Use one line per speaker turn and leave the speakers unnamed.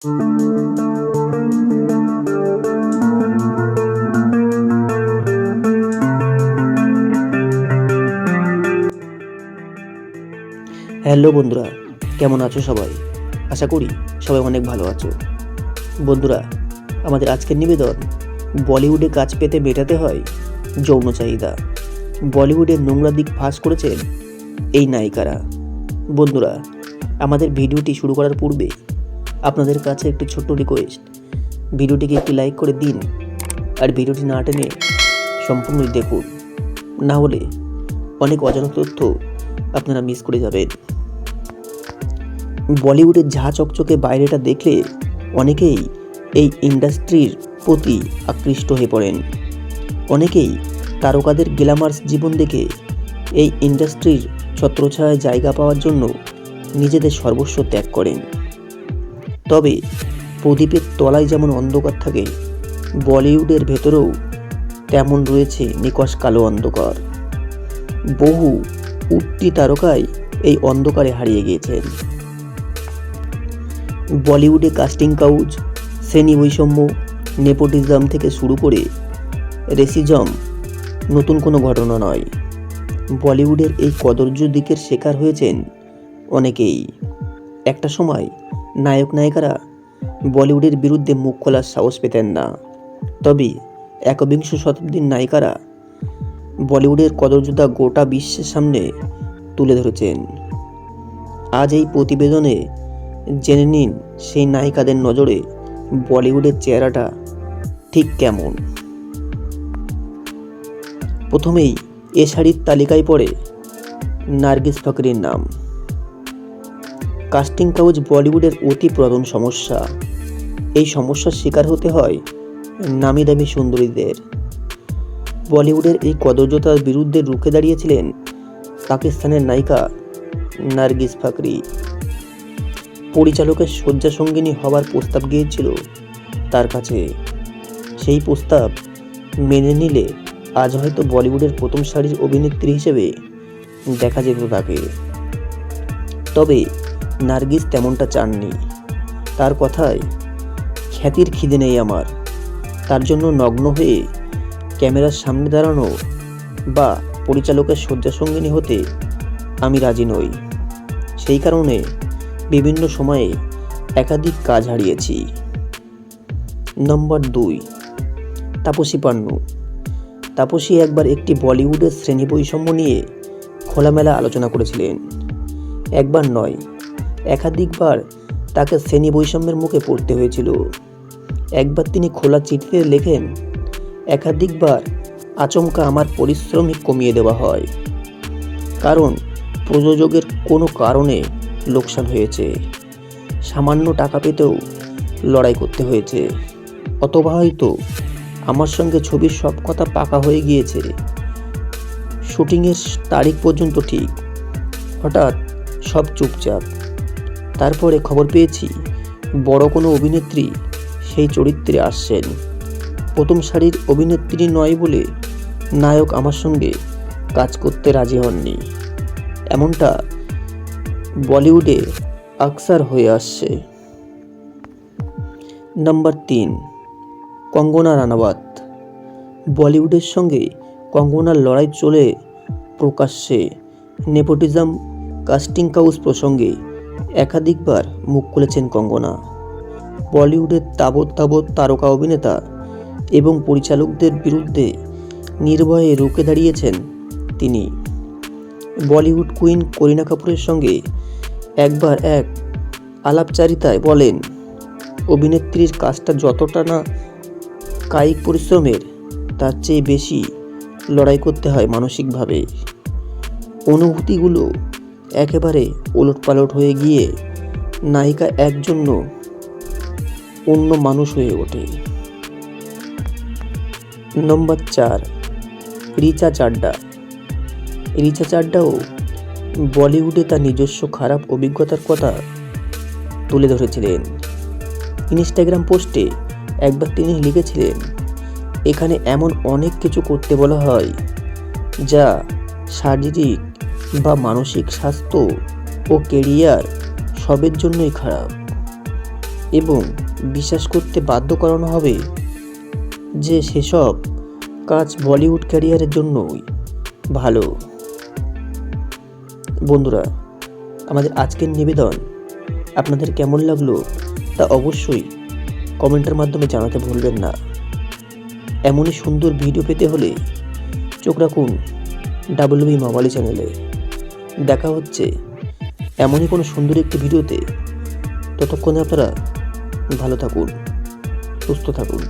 Hello বন্ধুরা, কেমন আছো সবাই? আশা করি সবাই অনেক ভালো আছো। বন্ধুরা, আমাদের আজকের নিবেদন, বলিউডে কাজ পেতে মেটাতে হয় যৌন চাহিদা। বলিউডের নোংরা দিক ফাঁস করেছেন এই নায়িকারা। বন্ধুরা, আমাদের ভিডিওটি শুরু করার পূর্বে আপনাদের কাছে একটি ছোট্ট রিকোয়েস্ট ভিডিওটিকে একটি লাইক করে দিন আর ভিডিওটি না টেনে সম্পূর্ণই দেখুন। না হলে অনেক অজানা তথ্য আপনারা মিস করে যাবেন। বলিউডের ঝা চকচকে বাইরেটা দেখলে অনেকেই এই ইন্ডাস্ট্রির প্রতি আকৃষ্ট হয়ে পড়েন। অনেকেই তারকাদের গ্ল্যামার্স জীবন দেখে এই ইন্ডাস্ট্রির ছত্রছায়ায় জায়গা পাওয়ার জন্য নিজেদের সর্বস্ব ত্যাগ করেন। তবে প্রদীপের তলায় যেমন অন্ধকার থাকে, বলিউডের ভেতরেও তেমন রয়েছে নিকশ কালো অন্ধকার। বহু উঠতি তারকাই এই অন্ধকারে হারিয়ে গিয়েছেন। বলিউডে কাস্টিং কাউজ, শ্রেণি বৈষম্য, নেপোটিজম থেকে শুরু করে রেসিজম নতুন কোনো ঘটনা নয়। বলিউডের এই কদর্য দিকের শিকার হয়েছেন অনেকেই। একটা সময় নায়ক নায়িকারা বলিউডের বিরুদ্ধে মুখ খোলার সাহস পেতেন না। তবে একবিংশ শতাব্দীর নায়িকারা বলিউডের কদর্যতা গোটা বিশ্বের সামনে তুলে ধরেছেন। আজ এই প্রতিবেদনে জেনে নিন সেই নায়িকাদের নজরে বলিউডের চেহারাটা ঠিক কেমন। প্রথমেই এ শাড়ির তালিকায় পড়ে নার্গিস ফাকরির নাম। কাস্টিং কাউজ বলিউডের অতি প্রধান সমস্যা। এই সমস্যার শিকার হতে হয় নামি দামি সুন্দরীদের। বলিউডের এই কদর্যতার বিরুদ্ধে রুখে দাঁড়িয়েছিলেন পাকিস্তানের নায়িকা নার্গিস ফাকরি। পরিচালকের শয্যা সঙ্গিনী হবার প্রস্তাব গিয়েছিল তার কাছে। সেই প্রস্তাব মেনে নিলে আজ হয়তো বলিউডের প্রথম সারির অভিনেত্রী হিসেবে দেখা যেত তাকে। তবে নার্গিস তেমনটা চাননি। তার কথায়, খ্যাতির খিদে নেই আমার। তার জন্য নগ্ন হয়ে ক্যামেরার সামনে দাঁড়ানো বা পরিচালকের শয্যাসঙ্গিনী হতে আমি রাজি নই। সেই কারণে বিভিন্ন সময়ে একাধিক কাজ হারিয়েছি। নম্বর দুই, তাপসী পান্নু। তাপসী একবার একটি বলিউডের শ্রেণি বৈষম্য নিয়ে খোলামেলা আলোচনা করেছিলেন। একবার নয় একাধিকবার তাকে শ্রেণি বৈষম্যের মুখে পড়তে হয়েছিল। একবার তিনি খোলা চিঠিতে লেখেন, একাধিকবার আচমকা আমার পরিশ্রমই কমিয়ে দেওয়া হয়। কারণ প্রযোজকের কোনো কারণে লোকসান হয়েছে। সামান্য টাকা পেতেও লড়াই করতে হয়েছে। অথবা হয়তো আমার সঙ্গে ছবির সব কথা পাকা হয়ে গিয়েছে। শুটিংয়ের তারিখ পর্যন্ত ঠিক। হঠাৎ সব চুপচাপ। তারপরে খবর পেয়েছি, বড় কোনো অভিনেত্রী সেই চরিত্রে আসছেন। প্রথম সারির অভিনেত্রী নয় বলে নায়ক আমার সঙ্গে কাজ করতে রাজি হননি। এমনটা বলিউডে আকসার হয়ে আসছে। নাম্বার তিন, কঙ্গনা রানাবাত বলিউডের সঙ্গে কঙ্গনার লড়াই চলে প্রকাশ্যে নেপোটিজম, কাস্টিং কাউস প্রসঙ্গে একাধিকবার মুখ খুলেছেন কঙ্গনা। বলিউডের তাবৎ তাবৎ তারকা অভিনেতা এবং পরিচালকদের বিরুদ্ধে নির্ভয়ে রুখে দাঁড়িয়েছেন তিনি। বলিউড কুইন করিনা কাপুরের সঙ্গে একবার এক আলাপচারিতায় বলেন, অভিনেত্রীর কাজটা যতটা না কায়িক পরিশ্রমের, তার চেয়ে বেশি লড়াই করতে হয় মানসিকভাবে। অনুভূতিগুলো একেবারে ওলটপালট হয়ে গিয়ে নায়িকা একজন্য অন্য মানুষ হয়ে ওঠে। নম্বর চার, রিচা চাড্ডা। রিচা চাড্ডাও বলিউডে তার নিজস্ব খারাপ অভিজ্ঞতার কথা তুলে ধরেছিলেন। ইনস্টাগ্রাম পোস্টে একবার তিনি লিখেছিলেন, এখানে এমন অনেক কিছু করতে বলা হয় যা শারীরিক বা মানসিক স্বাস্থ্য ও কেরিয়ার সবের জন্যই খারাপ। এবং বিশ্বাস করতে বাধ্য করানো হবে যে সেসব কাজ বলিউড ক্যারিয়ারের জন্যই ভালো। বন্ধুরা, আমাদের আজকের নিবেদন আপনাদের কেমন লাগল তা অবশ্যই কমেন্টের মাধ্যমে জানাতে ভুলবেন না। এমনই সুন্দর ভিডিও পেতে হলে চোখ রাখুন ডাব্লিউ বি মাওয়ালি চ্যানেলে। দেখা হচ্ছে এমনই কোনো সুন্দর একটি ভিডিওতে। ততক্ষণে আপনারা ভালো থাকুন সুস্থ থাকুন।